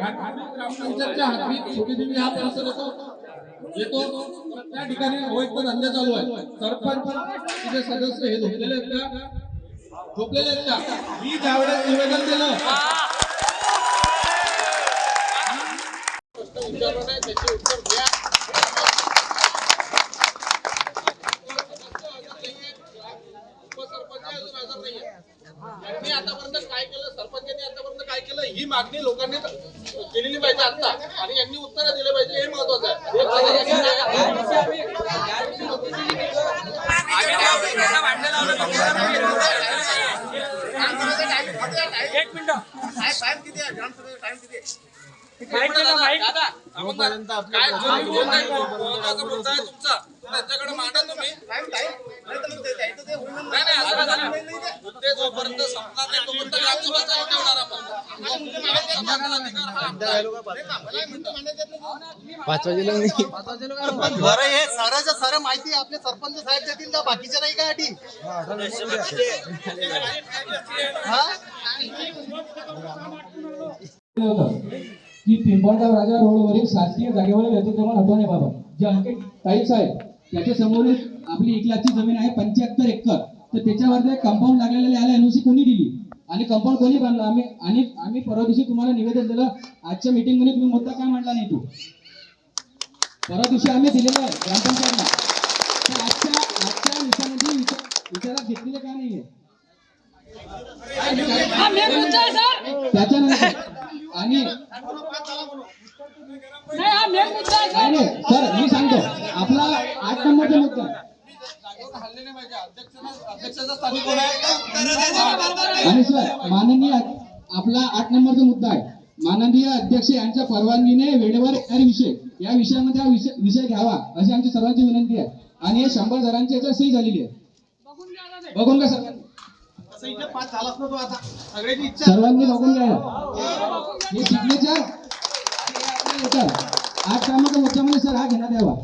ग्रामपंचायतच्या छोटी हा परिसर येतो. म्हणजे येतो त्या ठिकाणी अवैध धंदे चालू आहे. सरपंच तिथे सदस्य हे झोपलेले आहेत का? झोपलेले आहेत का? मी ज्यावेळेस निवेदन दिलं. प्रश्न विचारला नाही त्याचे उत्तर द्या. उपसरपंच आतापर्यंत काय केलं? सरपंचांनी आतापर्यंत काय केलं? ही मागणी लोकांनी केलेली पाहिजे आता आणि यांनी उत्तर दिले पाहिजे हे महत्वाचं एक मिनिट. माईक किती माईक काय जो आहे, त्यांच्याकडे मांडा तुम्ही नाही. मुद्दे जोपर्यंत संपणार तोपर्यंत चालू ठेवणार हा आपला आहे. बरं हे साराच्या सारं माहिती आपले सरपंच साहेब देतील का बाकीच्या नाही का अटी हा की पिंपळगाव राजा रोडवरील शासकीय जागेवरील अतिक्रमण हटवण्याबाबत जे अंकित टाईप्स आहेत त्याच्या समोरील आपली एक लाखची जमीन आहे पंच्याहत्तर एकर. तर त्याच्यावर कंपाऊंड लागलेले आले एनओसी कोणी दिली? आणि कंपाऊंड कोणी बांधलं? आम्ही आणि आम्ही परवा दिवशी तुम्हाला निवेदन दिलं. आजच्या मीटिंगमध्ये तुम्ही मुद्दा काय मांडला नाही तू? परवा दिवशी आम्ही दिलेलं आहे ग्रामपंचायतला आजच्या आजच्या विचारात घेतलेलं का नाहीये? त्याच्यानंतर आणि हा सर मी सांगतो आपला आठ नंबरचा मुद्दा आणि सर माननीय आपला आठ नंबरचा मुद्दा आहे माननीय अध्यक्ष यांच्या परवानगीने वेळेवर विषय या विषयामध्ये हा विषय घ्यावा अशी आमची सर्वांची विनंती आहे आणि हे शंभर जणांची सही झालेली आहे. बघून का सर सर्वांनी बघून घ्या. हे सिग्नेचर आठ क्रमांक मुद्द्यामध्ये सर हा घेण्यात यावा.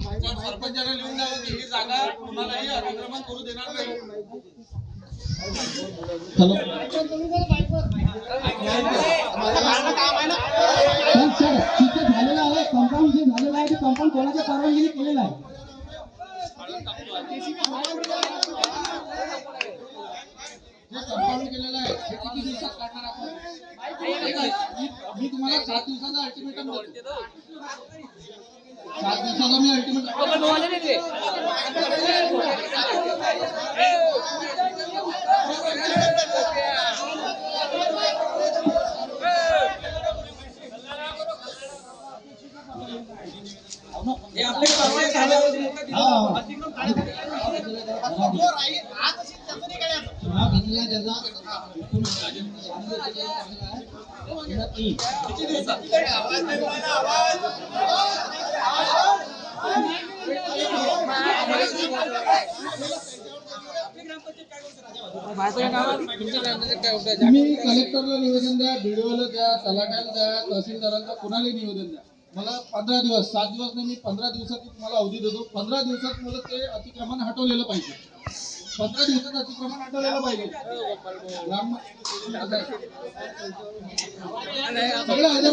तर सरपंचाने लिहून द्यावं की ही जागा कुणालाही अतिक्रमण करू देणार नाही. हॅलो. पण सर तिथे झालेलं आहे कंपाऊंड जे झालेलं आहे ते कंपाऊंड कोणाच्या परवानगीने केलेलं आहे जे कंपाऊंड केलेलं आहे हे किती दिवसात काढणार आपण मी- तुम्हाला सात दिवसाचा अल्टिमेटम देतो. सात दिवसाचा मी अल्टिमेटम तुम्ही कलेक्टरला निवेदन द्या बीडीओला द्या तलाट्याला द्या तहसीलदारांना कुणालाही निवेदन द्या. मला पंधरा दिवस सात दिवस नाही मी पंधरा दिवसात तुम्हाला अवधी देतो. पंधरा दिवसात मला ते अतिक्रमण हटवलेलं पाहिजे. पंधरा दिवसात अतिक्रमण हटवलेलं पाहिजे. सगळं हजर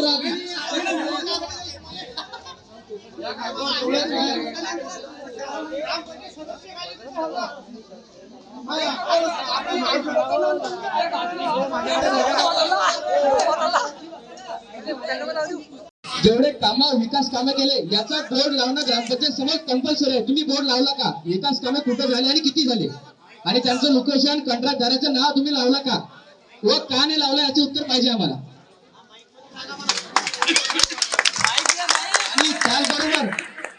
जेवढे काम विकास कामं केले याचा बोर्ड लावणं ग्रामपंचायत समज कंपल्सरी आहे. तुम्ही बोर्ड लावला का? विकास कामं कुठं झाले आणि किती झाले? आणि त्यांचं लोकेशन कंत्राटदाराचं नाव तुम्ही लावला का? व का नाही लावलं याचे उत्तर पाहिजे आम्हाला. आणि त्याचबरोबर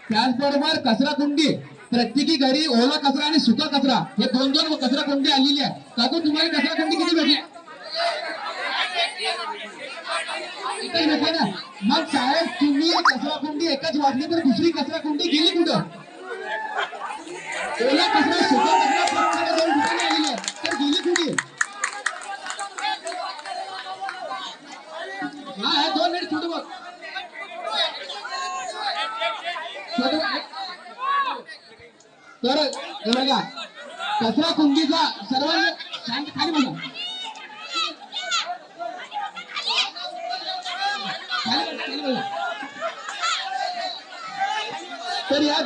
त्याचबरोबर कचरा कुंडी प्रत्येकी घरी ओला कचरा आणि सुका कचरा हे दोन दोन कचरा कुंडी आलेली आहे. काकू तुम्हाला कचरा कुंडी किती भेटली? नको ना. मग साहेब तुम्ही कचरा कुंडी एकच वाटली तर दुसरी कचरा कुंडी गेली कुठं? ओला कचरा सुका कचरा दोन ठिकाणी आहे. तर गेली कुठे? हा दोन मिनिट छोटं बघ. तर बघा कचरा कुंडीचा सर्वांनी शांत खाली बघा तर या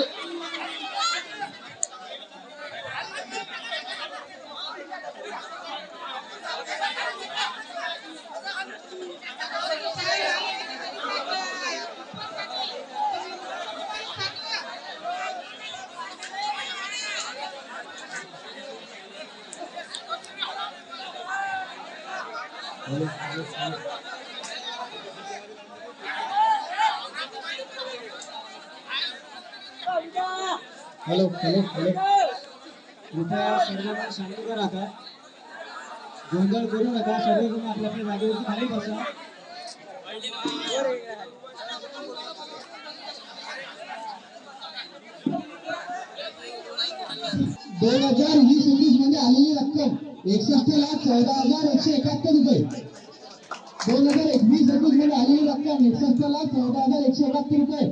गोंधळ करू नका सर्वजण आपल्या आपल्या जागेवरती खाली दोन हज़ार वीस एकवीस मध्ये आलेली रक्कम एकसष्ट लाख चौदा हज़ार एकशे एकाहत्तर रुपये. दोन हज़ार एकवीस एकवीस मध्ये आलेली लाख चौदा हज़ार एकशे एकाहत्तर रुपये.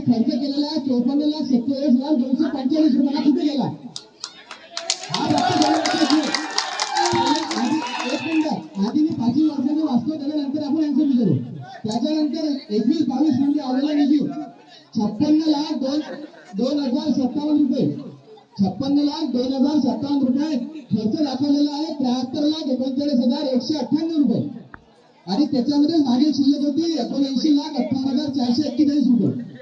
खर्च आहे चौपन्न लाख सत्तेचाळीस हज़ार दोनशे पंचेचाळीस रुपयाला गेला? हा पाचवी वर्षाचे वाचतो त्याच्यानंतर आपण आन्सर विचारू. त्याच्यानंतर एकवीस बावीस म्हणजे आलेला निधी छप्पन्न लाख दोन दोन हजार सत्तावन्न रुपये. छप्पन्न लाख दोन हजार सत्तावन्न रुपये. खर्च दाखवलेला आहे त्र्याहत्तर लाख एकोणचाळीस हजार एकशे अठ्ठ्याण्णव रुपये. आणि त्याच्यामध्ये मागील शिल्लक होती एकोणऐंशी लाख अठ्ठावन्न हजार चारशे एक्केचाळीस रुपये.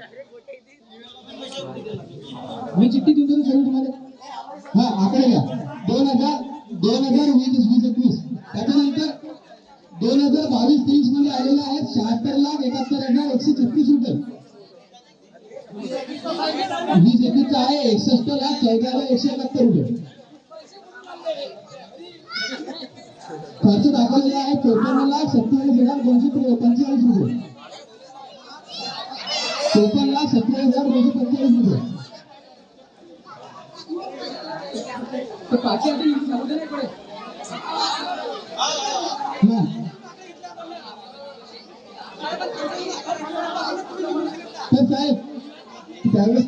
मी चिठ्ठी देऊन देऊ सगळी तुम्हाला. हा आकडे घ्या. दोन हजार दोन हजार वीस वीस एकवीस. त्याच्यानंतर दोन हजार बावीस तेवीसमध्ये आलेले आहेत. शहात्तर लाख एकाहत्तर हजार एकशे छत्तीस रुपये. वीस एकवीसचा आहे एकसष्ट लाख चौदा हजार एकशे एकाहत्तर रुपये. खर्च दाखवलेला आहे चौपन्न लाख सत्तेचाळीस हजार दोनशे पंचेचाळीस रुपये. चौपन्न लाख सत्तेचाळीस हजार दोनशे पंचेचाळीस रुपये. पाचशे आधी सांगू दे ना इकडे. हा. तर साहेब त्यावेळेस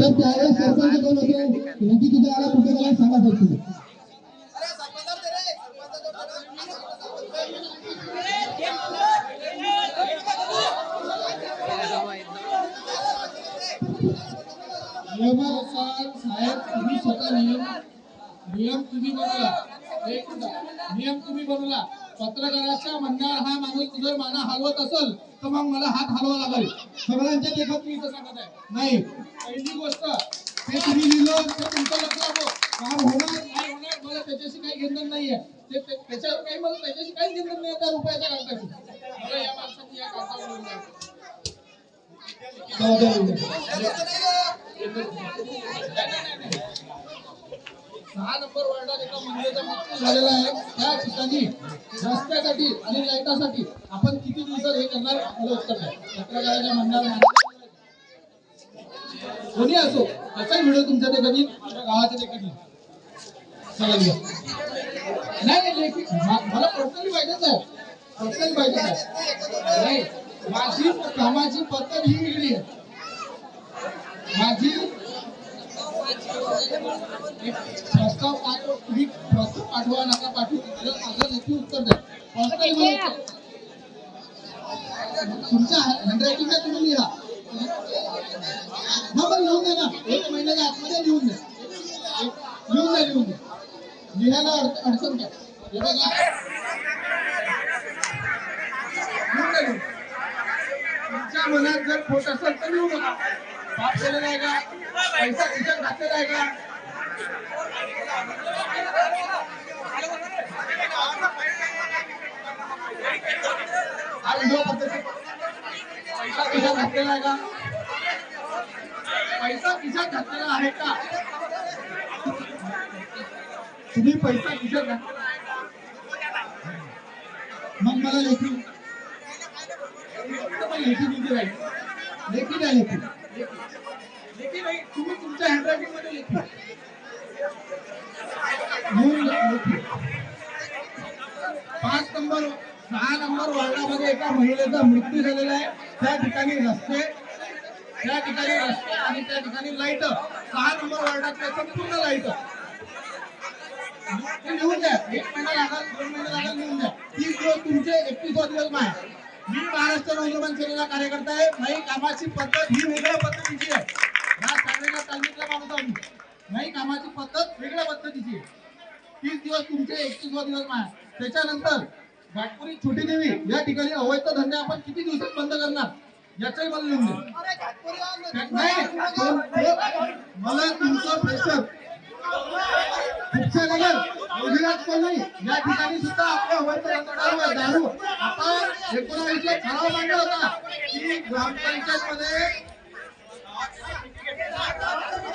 तर त्यावेळेस सरपंच कोण होते? नक्की आला कुठे गेला सांगा साहेब तुम्ही स्वतः नियम नियम तुम्ही बनवला. एक नियम तुम्ही बनवला. पत्रकाराच्या म्हणण्यावर हा माणूस जर माना हलवत असेल तर मग मला हात हलवा लागेल. सगळ्यांच्या देखत मी इथं सांगत आहे. नाही. पहिली गोष्ट ते तुम्ही लिहिलं ते तुमचं लक्ष काम होणार नाही होणार मला त्याच्याशी काही घेणं नाहीये. ते त्याच्यावर काही मला त्याच्याशी काही घेणं नाही त्या रुपयाच्या कागदाशी. मला या माणसाने या कागदावर लिहून दहा नंबर वार्डात एका महिलेचा मृत्यू झालेला आहे. त्या ठिकाणी रस्त्यासाठी आणि लाईटासाठी आपण किती दिवसात हे करणार मला उत्तर नाही पत्रकाराच्या म्हणणार कोणी असो त्याचाही व्हिडिओ तुमच्या ते कधी गावाच्या ते कधी नाही नाही मला पर्सनली पाहिजेच आहे. पर्सनली पाहिजेच आहे. नाही माझी कामाची पद्धत ही वेगळी आहे. माझी प्रस्ताव पाठव तुम्ही प्रस्ताव पाठवा नका पाठवू. माझं लेखी उत्तर द्या. तुमच्या हँडरायटिंग तुम्ही लिहा. हा लिहून द्या ना. एक महिन्याच्या आतमध्ये लिहून द्या. लिहून द्या लिहून द्या. लिहायला अड- अडचण काय? हे बघा. तुमच्या मनात जर खोट असेल तर लिहू नका पाप केलेला आहे का? पैसा खिशात घातलेला आहे का? पैसा खिशात घातलेला आहे का? पैसा खिशात घातलेला आहे का? तुम्ही पैसा खिशात घातलेला आहे का मग मला लेखी लेखी दिली राहील लेखी लेखी लेखी नाही तुम्ही तुमच्या हँडरायटिंगमध्ये लेखी. पाच नंबर सहा नंबर वार्डामध्ये एका महिलेचा मृत्यू झालेला आहे. त्या ठिकाणी रस्ते त्या ठिकाणी रस्ते आणि त्या ठिकाणी लाइट सहा नंबर वार्डातल्या संपूर्ण लाइट लिहून द्या. एक महिना लागेल दोन महिने लागेल लिहून द्या. तीस दिवस तुमचे एकतीस दिवस माय मी महाराष्ट्र नवनिर्माण सेनेचा कार्यकर्ता आहे. माझी कामाची पद्धत ही वेगळ्या पद्धतीची आहे. या सगळ्यांना माणूस आम्ही नाही कामाची पद्धत वेगळ्या पद्धतीची तीस दिवस तुमचे एकतीस दिवस माझ्या त्याच्यानंतर घाटपुरी छोटी देवी या ठिकाणी अवैध धंदे आपण किती दिवसात बंद करणार? याचंही मला लिहून द्या मला तुमचं प्रेशर गुजरात या ठिकाणी सुद्धा आपल्या दारू. आता एकोणावीसला ठराव मांडला होता की ग्रामपंचायत मध्ये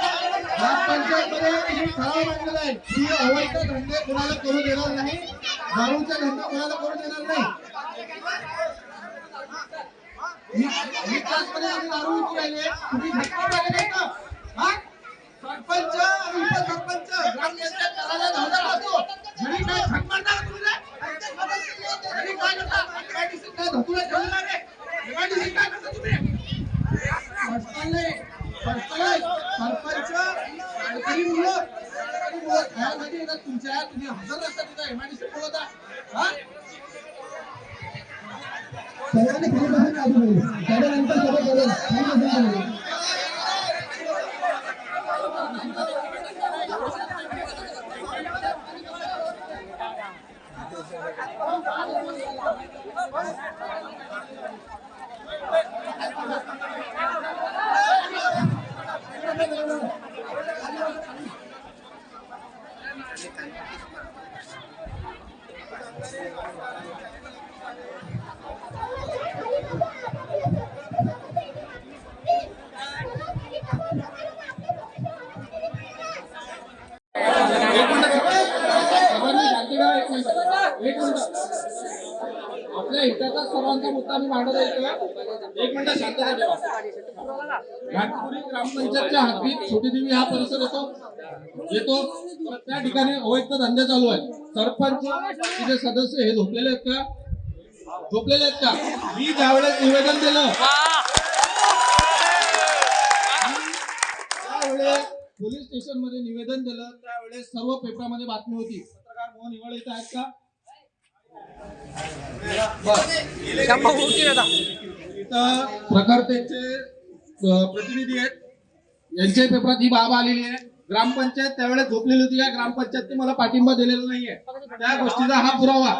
ग्रामपंचायत मध्ये ठराव मांडलेला आहे. की अवैध धंदे कोणाला करू देणार नाही दारूचा धंदा कोणाला करू देणार नाही. आम्ही दारू विकू राहिले तुम्ही का? हा? सरपंच आणि उपसरपंच ग्रामपंचायत करायला घरी काय तुम्ही घरी काय करता काय रे MIDC काय करता तुम्ही पर्सनल नाही पर्सनल सरपंच सरकारी मुलं सरकारी मुलं खेळासाठी येतात तुमच्या तुम्ही हजर असता तिथं एमआयडीसी बोलवता हा? सर्वांनी खाली बसून त्याच्यानंतर बोलेल खाली बसून मिनिट सर्वांनी शांती ठेवा, एक मिनिट एक मिनिट आपल्या हिताचा सर्वांचा मुद्दा मी मांडत आहे एक मिनिट शांतता ठेवा हो. घाटपुरी ग्रामपंचायतच्या हद्दीत छोटी देवी हा परिसर येतो. येतो. त्या ठिकाणी अवैध धंदे चालू आहेत. सरपंच तिथे सदस्य हे झोपलेले आहेत का? झोपलेले आहेत का? मी ज्यावेळेस निवेदन दिलं त्यावेळेस पोलीस स्टेशनमध्ये निवेदन दिलं त्यावेळेस सर्व पेपरामध्ये बातमी होती. पत्रकार मोहन हिवाळे इथं आहेत का? बरं. प्रतिनिधी आहेत. यांच्या पेपरात ही बाब आलेली आहे. ग्रामपंचायत त्यावेळेस झोपलेली होती. या ग्रामपंचायतने मला पाठिंबा दिलेला नाहीये. त्या गोष्टीचा हा पुरावा.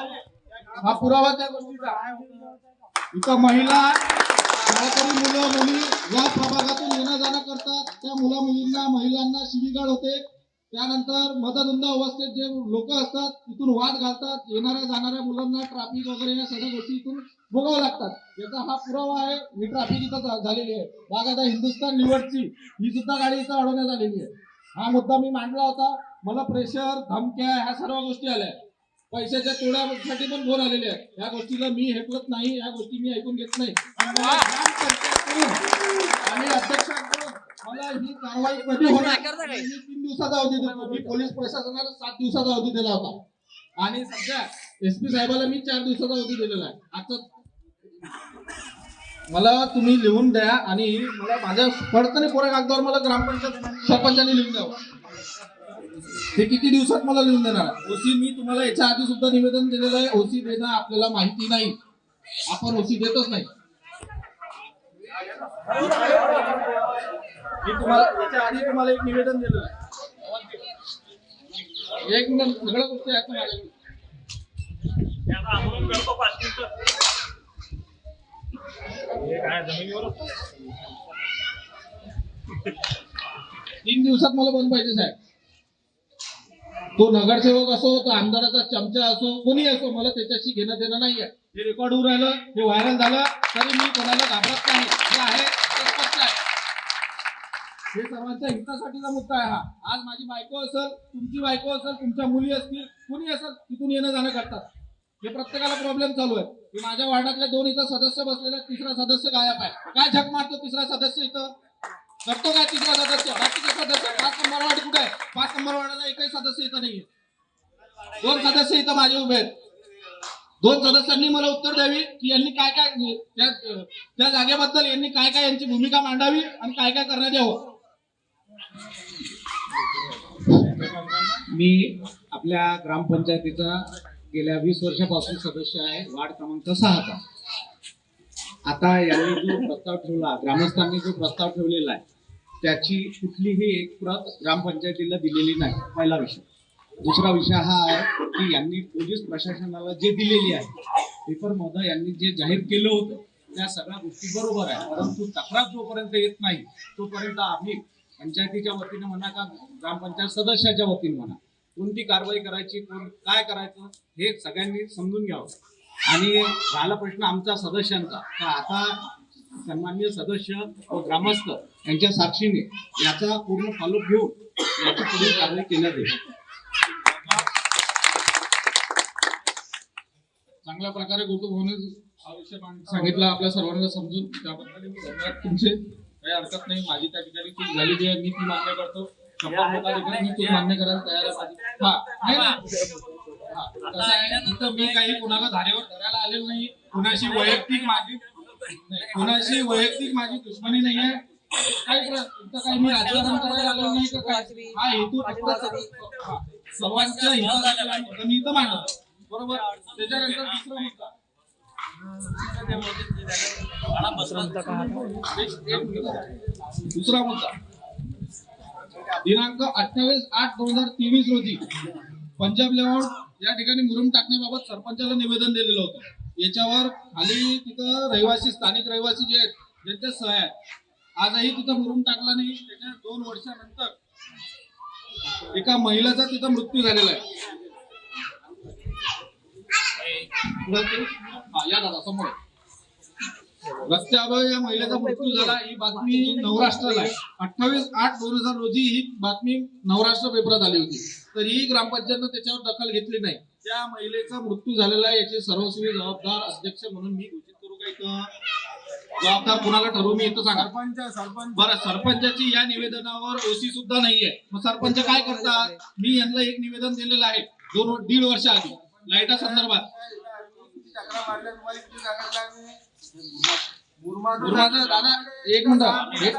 हा पुरावा त्या गोष्टीचा. इथं महिला शाळकरी मुलं मुली या प्रभागातून येणं जाणं करतात. त्या मुला मुलींना महिलांना शिवीगाळ होते. त्यानंतर मदधुंद अवस्थेत जे लोक असतात तिथून वाद घालतात येणाऱ्या जाणाऱ्या मुलांना ट्रॅफिक वगैरे या सगळ्या गोष्टी इथून भोगावं लागतात. याचा हा पुरावा आहे ही ट्रॅफिक इथं झालेली आहे. बागायता हिंदुस्थान लिव्हरची ही सुद्धा गाडी इथं अडवण्यात आलेली आहे. हा मुद्दा मी मांडला होता. मला प्रेशर धमक्या ह्या सर्व गोष्टी आल्या पैशाच्या तोड्यासाठी पण फोन आलेले आहेत. या गोष्टीला मी हेपलत नाही या गोष्टी मी ऐकून घेत नाही. आणि मला ग्रामपंचायतकडून आणि अध्यक्षांकडून मला ही कारवाई कधी होणार तीन दिवसाचा अवधी देतो मी पोलीस प्रशासनाला सात दिवसाचा अवधी दिला होता. आणि सध्या एस पी साहेबाला मी चार दिवसाचा अवधी दिलेला आहे. आता मला तुम्ही लिहून द्या आणि मला माझ्या पडताना कोऱ्या कागदावर मला ग्रामपंचायत सरपंचाने लिहून द्यावं. हे किती दिवसात मला लिहून देणार ओसी मी तुम्हाला याच्या आधी सुद्धा निवेदन दिलेलं आहे. ओसी देणं आपल्याला माहिती नाही. आपण ओसी देतच नाही. मी तुम्हाला याच्या आधी तुम्हाला एक निवेदन दिलेलं आहे. एक मिनिट सगळ्या गोष्टी आहेत तुम्हाला. तीन दिवसात मला बंद पाहिजे साहेब. तो नगरसेवक असो तो आमदाराचा चमचा असो कोणी असो मला त्याच्याशी घेणं देणं नाहीये. हे रेकॉर्ड होऊन राहिलं हे व्हायरल झालं तरी मी कोणाला घाबरत नाही. हे आहे. हे सर्वांच्या हितासाठीचा मुद्दा आहे हा. आज माझी बायको असेल तुमची बायको असेल तुमच्या मुली असतील कुणी असेल तिथून येणं जाणं करतात. हे प्रत्येकाला प्रॉब्लेम चालू आहे. की माझ्या वार्डातले दोन इथं सदस्य बसलेले तिसरा सदस्य गायब आहे. काय झक मारतो तिसरा सदस्य इथं? करतो काय तिसरा सदस्य? बाकीचे सदस्य पाच नंबर वार्ड कुठे आहे? पाच नंबर वार्डाचा एकही सदस्य इथं नाहीये. दोन सदस्य इथं माझे उभे आहेत. दोन सदस्यांनी मला उत्तर द्यावी की यांनी काय काय त्या जागेबद्दल यांनी काय काय यांची भूमिका मांडावी आणि काय काय करण्यात यावं. मी आपल्या ग्रामपंचायतीचा गेल्या वीस वर्षापासून सदस्य आहे. वार्ड क्रमांक सहाचा आता यांनी जो प्रस्ताव ठेवला ग्रामस्थांनी जो प्रस्ताव ठेवलेला आहे त्याची कुठलीही एक प्रत ग्रामपंचायतीला दिलेली नाही पहिला विषय. दुसरा विषय हा आहे की यांनी पोलीस प्रशासनाला जे दिलेली आहे पेपर महोदय यांनी जे जाहीर केलं होतं त्या सगळ्या गोष्टी बरोबर आहे परंतु तक्रार जोपर्यंत येत नाही तोपर्यंत आम्ही पंचायतीच्या वतीनं म्हणा का ग्रामपंचायत सदस्याच्या वतीनं म्हणा कोणती कारवाई करायची कोण काय करायचं हे सगळ्यांनी समजून घ्यावं. आणि झाला प्रश्न आमचा सदस्यांचा. तर आता सन्मान्य सदस्य व ग्रामस्थ यांच्या साक्षीने याचा पूर्ण फॉलोअप घेऊन याची पुढील कारवाई केल्या जाईल. चांगल्या प्रकारे कौतुक होणे सांगितलं आपल्या सर्वांना समजून. त्याबद्दल धन्यवाद तुमचे. काही हरकत नाही. माझी त्या ठिकाणी चूक झालेली आहे मी ती मान्य करतो. शंभर मी चूक मान्य करायला तयार आहे. माझी. हा. नाही ना? हा, कसं आहे इथं मी काही कुणाला धारेवर धरायला आलेलो नाही कुणाशी वैयक्तिक माझी नाही, कुणाशी वैयक्तिक माझी दुश्मनी नाही आहे काही प्र- इथं काही मी राजकारण करायला आलेलो नाही का? काय? हा हेतू फक्त हा, सर्वांच्या हितासाठी मी इथं बरोबर? त्याच्यानंतर दुसरा मुद्दा. दुसरा मुद्दा. दिनांक अठ्ठावीस आठ दोन हजार तेवीस रोजी पंजाब लेआउट या ठिकाणी मुरुम टाकण्याबाबत सरपंचाला निवेदन दिलेलं होतं. याच्यावर खाली तिथं रहिवासी स्थानिक रहिवासी जे आहेत ज्यांच्या सह्या आहेत आजही तिथं मुरुम टाकला नाही. त्याच्या दोन वर्षानंतर एका महिलेचा तिथं मृत्यू झालेला आहे हा, या दादा समोर रस्त्यावर या महिलेचा मृत्यू झाला. ही बातमी नवराष्ट्राला आहे. अठ्ठावीस आठ दोन हजार रोजी ही बातमी नवराष्ट्र पेपरात आली होती. तरीही ग्रामपंचायतनं त्याच्यावर दखल घेतली नाही. त्या महिलेचा मृत्यू झालेला आहे. याचे सर्वस्वी जबाबदार अध्यक्ष म्हणून मी घोषित करू का इथं? जबाबदार कुणाला ठरवू मी इथं सांगा. सरपंच सरपंच. बरं सरपंचाची या निवेदनावर ओसी सुद्धा नाहीये. मग सरपंच काय करतात? मी यांना एक निवेदन दिलेलं आहे. दोन दीड वर्ष आधी. लाईटा संदर्भात. मुरमाचा दादा एक मिनिट. एक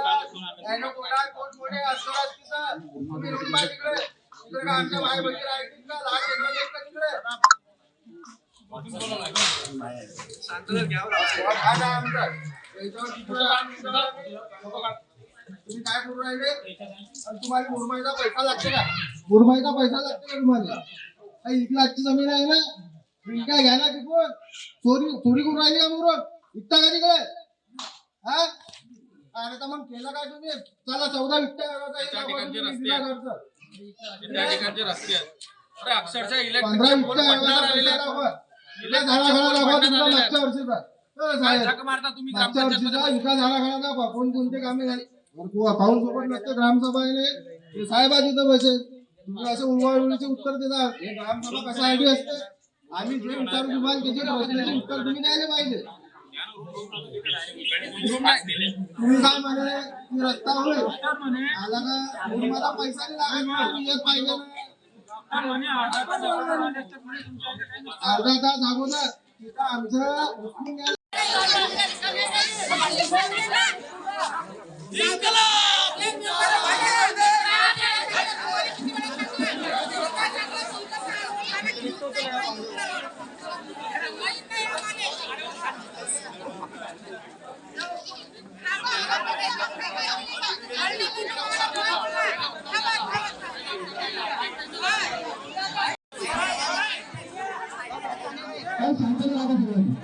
तुम्ही काय करू राहिले? आणि तुम्हाला मुरमाईचा पैसा लागते का? मुरमाईचा पैसा लागते का तुम्हाला? एक लाखची जमीन आहे ना? काय घ्या ना तिकडून. चोरी चोरी करून राहिली का मुरून विकता का तिकडे? हा? अरे तर मग केलं काय तुम्ही? चला चौदा विकता त्या ठिकाणचे रस्ते आहेत. पंधरा त्या ठिकाणचे रस्ते आहेत. अरे अक्षरशः विकता इलेक्ट्रिक पडणार आलेले आहेत. झाला झाला दाखवा तुमचा मागच्या वर्षीचा हो, काय साहेब. झक मारता तुम्ही मागच्या वर्षीचा ग्रामपंचायत विकास आराखडा दाखवा. कोणकोणते कामे झाली सोबत नसते ग्रामसभाने साहेबा तिथं बसेल. तुम्ही असं उलवाडुलीचे उत्तर देतात हे ग्रामसभा कशासाठी असते? आम्ही जे विचारू तुम्हाला त्याचे प्रश्नाचे उत्तर तुम्ही द्यायला पाहिजे. तुम्ही काय म्हणे की रस्ता आला का? तुम्ही मला पैसा नाही लागत तुम्ही येत पाहिजे ना. अर्धा तास अगोदर तिथं आमचं उचलून घ्या. काय शांतता राहा सगळ्यांनी.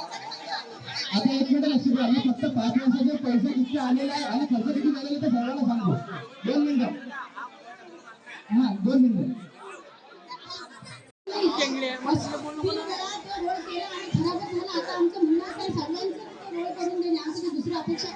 आता एक मिनिट लक्ष द्या मी फक्त पाच वर्षाचे पैसे किती आलेला आहे. आणि खर्च किती झालेला आहे ते सर्वांना सांगतो. दोन मिनिटं. हा दोन मिनिटं. दुसरी अपेक्षा